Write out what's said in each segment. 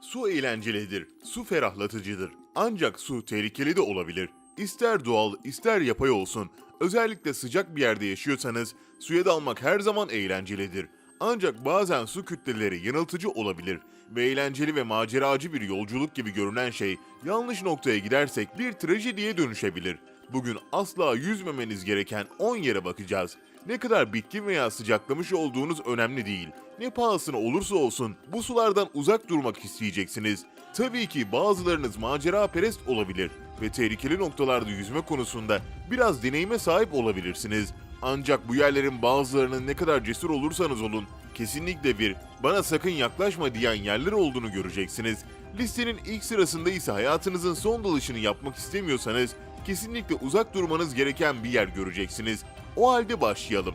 Su eğlencelidir, su ferahlatıcıdır. Ancak su tehlikeli de olabilir. İster doğal, ister yapay olsun. Özellikle sıcak bir yerde yaşıyorsanız suya dalmak her zaman eğlencelidir. Ancak bazen su kütleleri yanıltıcı olabilir ve eğlenceli ve maceracı bir yolculuk gibi görünen şey yanlış noktaya gidersek bir trajediye dönüşebilir. Bugün asla yüzmemeniz gereken 10 yere bakacağız. Ne kadar bitkin veya sıcaklamış olduğunuz önemli değil. Ne pahasına olursa olsun bu sulardan uzak durmak isteyeceksiniz. Tabii ki bazılarınız macera perest olabilir ve tehlikeli noktalarda yüzme konusunda biraz deneyime sahip olabilirsiniz. Ancak bu yerlerin bazılarının ne kadar cesur olursanız olun, kesinlikle bir bana sakın yaklaşma diyen yerler olduğunu göreceksiniz. Listenin ilk sırasında ise hayatınızın son dalışını yapmak istemiyorsanız kesinlikle uzak durmanız gereken bir yer göreceksiniz. O halde başlayalım.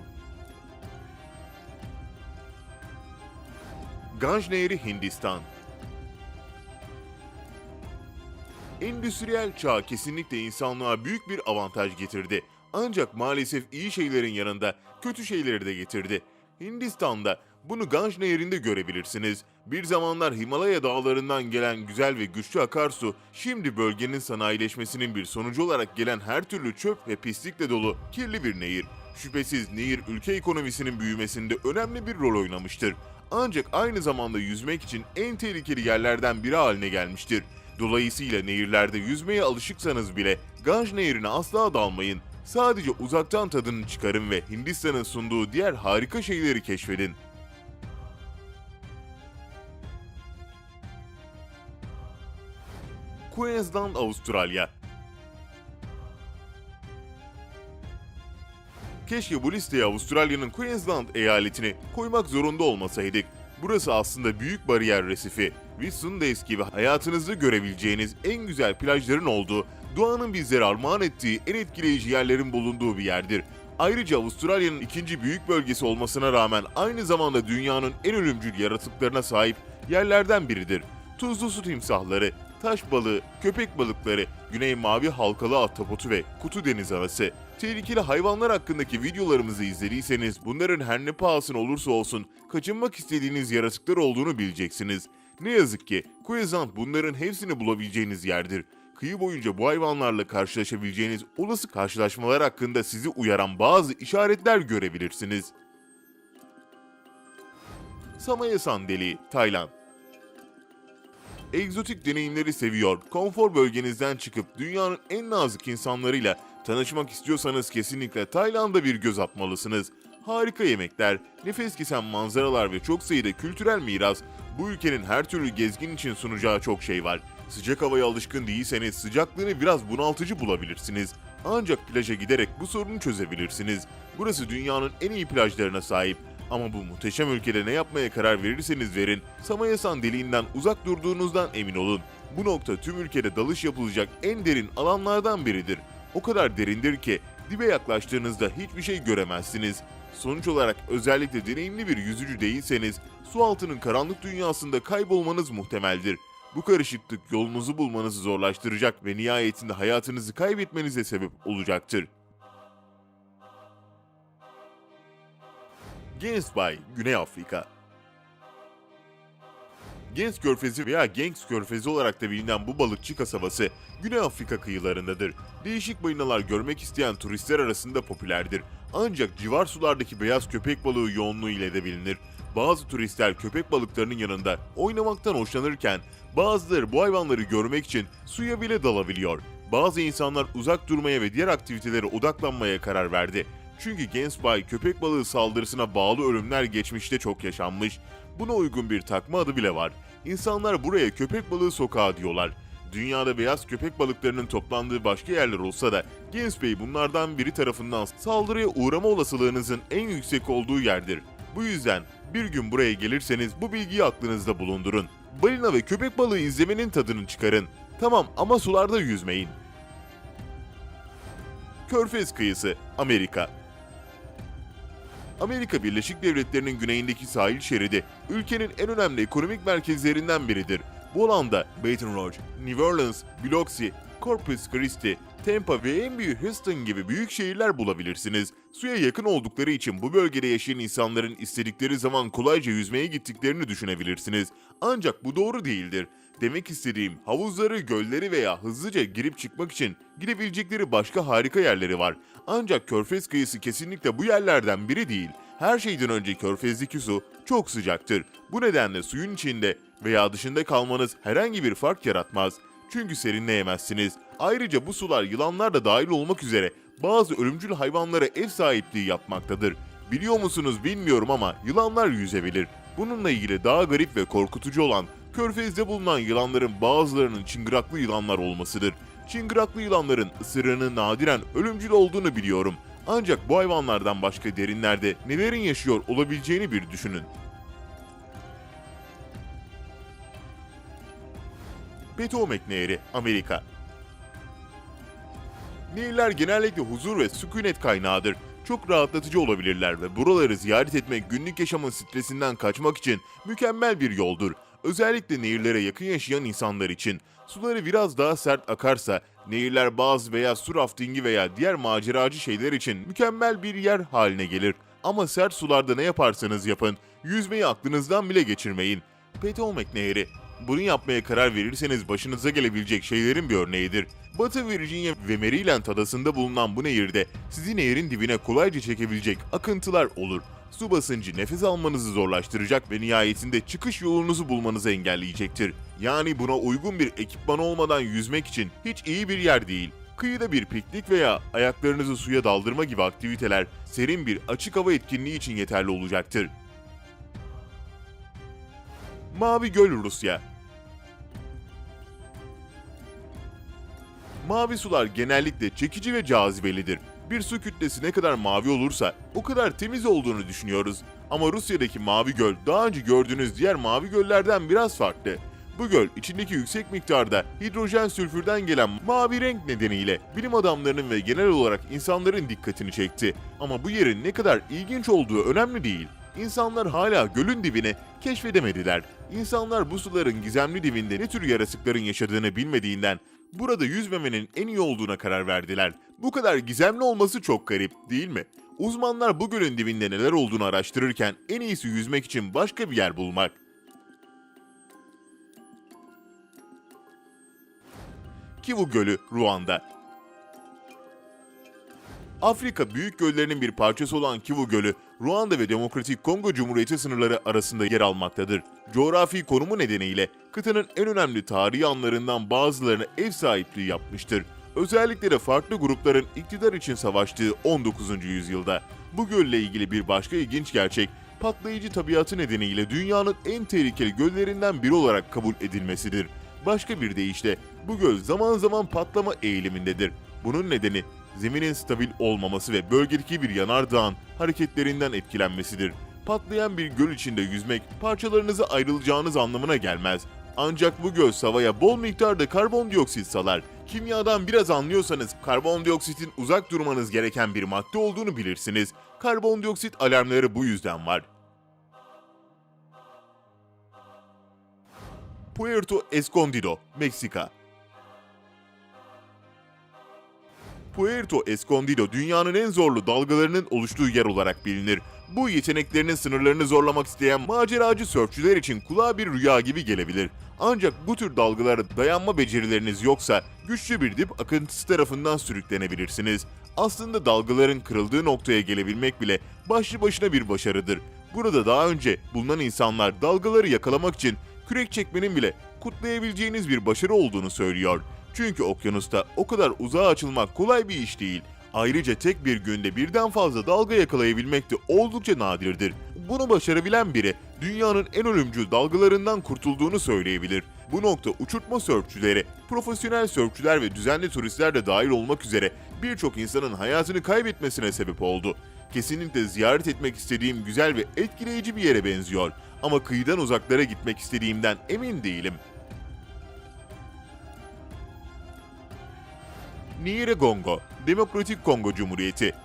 Ganj Nehri Hindistan Endüstriyel çağ kesinlikle insanlığa büyük bir avantaj getirdi. Ancak maalesef iyi şeylerin yanında kötü şeyleri de getirdi. Hindistan'da bunu Ganj Nehri'nde görebilirsiniz. Bir zamanlar Himalaya dağlarından gelen güzel ve güçlü akarsu, şimdi bölgenin sanayileşmesinin bir sonucu olarak gelen her türlü çöp ve pislikle dolu kirli bir nehir. Şüphesiz nehir ülke ekonomisinin büyümesinde önemli bir rol oynamıştır. Ancak aynı zamanda yüzmek için en tehlikeli yerlerden biri haline gelmiştir. Dolayısıyla nehirlerde yüzmeye alışıksanız bile Ganj Nehri'ne asla dalmayın. Sadece uzaktan tadını çıkarın ve Hindistan'ın sunduğu diğer harika şeyleri keşfedin. Queensland, Avustralya Keşke bu listeye Avustralya'nın Queensland eyaletini koymak zorunda olmasaydık. Burası aslında büyük bariyer resifi. Whitsundays gibi hayatınızda görebileceğiniz en güzel plajların olduğu, doğanın bizlere armağan ettiği en etkileyici yerlerin bulunduğu bir yerdir. Ayrıca Avustralya'nın ikinci büyük bölgesi olmasına rağmen aynı zamanda dünyanın en ölümcül yaratıklarına sahip yerlerden biridir. Tuzlu su timsahları, taş balığı, köpek balıkları, güney mavi halkalı ahtapotu ve kutu deniz anası. Tehlikeli hayvanlar hakkındaki videolarımızı izlediyseniz bunların her ne pahasına olursa olsun kaçınmak istediğiniz yaratıklar olduğunu bileceksiniz. Ne yazık ki Queensland bunların hepsini bulabileceğiniz yerdir. Kıyı boyunca bu hayvanlarla karşılaşabileceğiniz olası karşılaşmalar hakkında sizi uyaran bazı işaretler görebilirsiniz. Samaya Sandeli, Tayland egzotik deneyimleri seviyor, konfor bölgenizden çıkıp dünyanın en nazik insanlarıyla tanışmak istiyorsanız kesinlikle Tayland'a bir göz atmalısınız. Harika yemekler, nefes kesen manzaralar ve çok sayıda kültürel miras, bu ülkenin her türlü gezgin için sunacağı çok şey var. Sıcak havaya alışkın değilseniz sıcaklığını biraz bunaltıcı bulabilirsiniz. Ancak plaja giderek bu sorunu çözebilirsiniz. Burası dünyanın en iyi plajlarına sahip. Ama bu muhteşem ülkede ne yapmaya karar verirseniz verin, Samayasan deliğinden uzak durduğunuzdan emin olun. Bu nokta tüm ülkede dalış yapılacak en derin alanlardan biridir. O kadar derindir ki dibe yaklaştığınızda hiçbir şey göremezsiniz. Sonuç olarak özellikle deneyimli bir yüzücü değilseniz su altının karanlık dünyasında kaybolmanız muhtemeldir. Bu karışıklık yolunuzu bulmanızı zorlaştıracak ve nihayetinde hayatınızı kaybetmenize sebep olacaktır. Gens Bay, Güney Afrika Gens Körfezi veya Gengs Körfezi olarak da bilinen bu balıkçı kasabası Güney Afrika kıyılarındadır. Değişik balinalar görmek isteyen turistler arasında popülerdir. Ancak civar sulardaki beyaz köpek balığı yoğunluğu ile de bilinir. Bazı turistler köpek balıklarının yanında oynamaktan hoşlanırken bazıları bu hayvanları görmek için suya bile dalabiliyor. Bazı insanlar uzak durmaya ve diğer aktivitelere odaklanmaya karar verdi. Çünkü Gensbay köpek balığı saldırısına bağlı ölümler geçmişte çok yaşanmış. Buna uygun bir takma adı bile var. İnsanlar buraya köpek balığı sokağı diyorlar. Dünyada beyaz köpek balıklarının toplandığı başka yerler olsa da Gens Bay bunlardan biri tarafından saldırıya uğrama olasılığınızın en yüksek olduğu yerdir. Bu yüzden bir gün buraya gelirseniz bu bilgiyi aklınızda bulundurun. Balina ve köpek balığı izlemenin tadını çıkarın. Tamam ama sularda yüzmeyin. Körfez kıyısı, Amerika. Amerika Birleşik Devletleri'nin güneyindeki sahil şeridi ülkenin en önemli ekonomik merkezlerinden biridir. Bu alanda Baton Rouge, New Orleans, Biloxi, Corpus Christi, Tampa ve en büyük Houston gibi büyük şehirler bulabilirsiniz. Suya yakın oldukları için bu bölgede yaşayan insanların istedikleri zaman kolayca yüzmeye gittiklerini düşünebilirsiniz. Ancak bu doğru değildir. Demek istediğim havuzları, gölleri veya hızlıca girip çıkmak için gidebilecekleri başka harika yerleri var. Ancak Körfez kıyısı kesinlikle bu yerlerden biri değil. Her şeyden önce Körfez'deki su çok sıcaktır. Bu nedenle suyun içinde veya dışında kalmanız herhangi bir fark yaratmaz. Çünkü serinleyemezsiniz. Ayrıca bu sular yılanlar da dahil olmak üzere bazı ölümcül hayvanlara ev sahipliği yapmaktadır. Biliyor musunuz bilmiyorum ama yılanlar yüzebilir. Bununla ilgili daha garip ve korkutucu olan Körfez'de bulunan yılanların bazılarının çıngıraklı yılanlar olmasıdır. Çıngıraklı yılanların ısırığının nadiren ölümcül olduğunu biliyorum. Ancak bu hayvanlardan başka derinlerde nelerin yaşıyor olabileceğini bir düşünün. Potomac Nehri, Amerika. Nehirler genellikle huzur ve sükunet kaynağıdır. Çok rahatlatıcı olabilirler ve buraları ziyaret etmek günlük yaşamın stresinden kaçmak için mükemmel bir yoldur. Özellikle nehirlere yakın yaşayan insanlar için. Suları biraz daha sert akarsa nehirler bazı veya su raftingi veya diğer maceracı şeyler için mükemmel bir yer haline gelir. Ama sert sularda ne yaparsanız yapın, yüzmeyi aklınızdan bile geçirmeyin. Potomac Nehri bunu yapmaya karar verirseniz başınıza gelebilecek şeylerin bir örneğidir. Batı Virginia ve Maryland adasında bulunan bu nehirde sizi nehrin dibine kolayca çekebilecek akıntılar olur. Su basıncı nefes almanızı zorlaştıracak ve nihayetinde çıkış yolunuzu bulmanızı engelleyecektir. Yani buna uygun bir ekipman olmadan yüzmek için hiç iyi bir yer değil. Kıyıda bir piknik veya ayaklarınızı suya daldırma gibi aktiviteler serin bir açık hava etkinliği için yeterli olacaktır. Mavi Göl Rusya Mavi sular genellikle çekici ve cazibelidir. Bir su kütlesi ne kadar mavi olursa o kadar temiz olduğunu düşünüyoruz. Ama Rusya'daki Mavi Göl daha önce gördüğünüz diğer mavi göllerden biraz farklı. Bu göl içindeki yüksek miktarda hidrojen sülfürden gelen mavi renk nedeniyle bilim adamlarının ve genel olarak insanların dikkatini çekti. Ama bu yerin ne kadar ilginç olduğu önemli değil. İnsanlar hala gölün dibini keşfedemediler. İnsanlar bu suların gizemli dibinde ne tür yarasıkların yaşadığını bilmediğinden burada yüzmemenin en iyi olduğuna karar verdiler. Bu kadar gizemli olması çok garip, değil mi? Uzmanlar bu gölün dibinde neler olduğunu araştırırken en iyisi yüzmek için başka bir yer bulmak. Kivu Gölü, Ruanda. Afrika büyük göllerinin bir parçası olan Kivu Gölü, Ruanda ve Demokratik Kongo Cumhuriyeti sınırları arasında yer almaktadır. Coğrafi konumu nedeniyle kıtanın en önemli tarihi anlarından bazılarına ev sahipliği yapmıştır. Özellikle de farklı grupların iktidar için savaştığı 19. yüzyılda. Bu gölle ilgili bir başka ilginç gerçek, patlayıcı tabiatı nedeniyle dünyanın en tehlikeli göllerinden biri olarak kabul edilmesidir. Başka bir deyişle bu göl zaman zaman patlama eğilimindedir. Bunun nedeni zeminin stabil olmaması ve bölgedeki bir yanardağın hareketlerinden etkilenmesidir. Patlayan bir göl içinde yüzmek parçalarınıza ayrılacağınız anlamına gelmez. Ancak bu göl havaya bol miktarda karbondioksit salar. Kimyadan biraz anlıyorsanız karbondioksitin uzak durmanız gereken bir madde olduğunu bilirsiniz. Karbondioksit alarmları bu yüzden var. Puerto Escondido, Meksika Puerto Escondido dünyanın en zorlu dalgalarının oluştuğu yer olarak bilinir. Bu yeteneklerinin sınırlarını zorlamak isteyen maceracı sörfçüler için kulağa bir rüya gibi gelebilir. Ancak bu tür dalgalara dayanma becerileriniz yoksa güçlü bir dip akıntısı tarafından sürüklenebilirsiniz. Aslında dalgaların kırıldığı noktaya gelebilmek bile başlı başına bir başarıdır. Burada daha önce bulunan insanlar dalgaları yakalamak için kürek çekmenin bile kutlayabileceğiniz bir başarı olduğunu söylüyor. Çünkü okyanusta o kadar uzağa açılmak kolay bir iş değil. Ayrıca tek bir günde birden fazla dalga yakalayabilmek de oldukça nadirdir. Bunu başarabilen biri dünyanın en ölümcül dalgalarından kurtulduğunu söyleyebilir. Bu nokta uçurtma sörfçüleri, profesyonel sörfçüler ve düzenli turistler de dahil olmak üzere birçok insanın hayatını kaybetmesine sebep oldu. Kesinlikle ziyaret etmek istediğim güzel ve etkileyici bir yere benziyor. Ama kıyıdan uzaklara gitmek istediğimden emin değilim. Niire-Gongo, Demokratik Kongo Cumhuriyeti.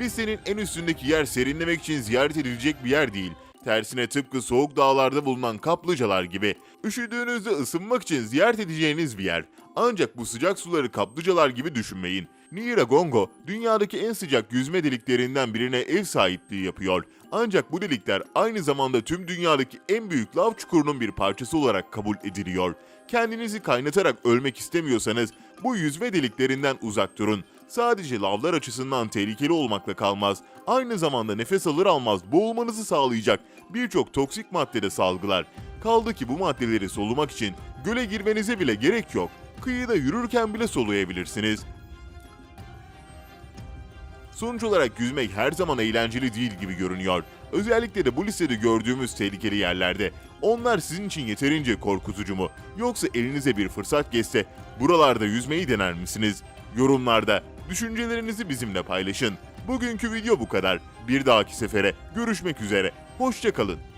Listenin en üstündeki yer serinlemek için ziyaret edilecek bir yer değil. Tersine tıpkı soğuk dağlarda bulunan kaplıcalar gibi üşüdüğünüzde ısınmak için ziyaret edeceğiniz bir yer. Ancak bu sıcak suları kaplıcalar gibi düşünmeyin. Niiragongo, dünyadaki en sıcak yüzme deliklerinden birine ev sahipliği yapıyor. Ancak bu delikler aynı zamanda tüm dünyadaki en büyük lav çukurunun bir parçası olarak kabul ediliyor. Kendinizi kaynatarak ölmek istemiyorsanız bu yüzme deliklerinden uzak durun. Sadece lavlar açısından tehlikeli olmakla kalmaz, aynı zamanda nefes alır almaz boğulmanızı sağlayacak birçok toksik madde de salgılar. Kaldı ki bu maddeleri solumak için göle girmenize bile gerek yok. Kıyıda yürürken bile soluyabilirsiniz. Sonuç olarak yüzmek her zaman eğlenceli değil gibi görünüyor. Özellikle de bu listede gördüğümüz tehlikeli yerlerde. Onlar sizin için yeterince korkutucu mu? Yoksa elinize bir fırsat geçse buralarda yüzmeyi dener misiniz? Yorumlarda düşüncelerinizi bizimle paylaşın. Bugünkü video bu kadar. Bir dahaki sefere görüşmek üzere. Hoşçakalın.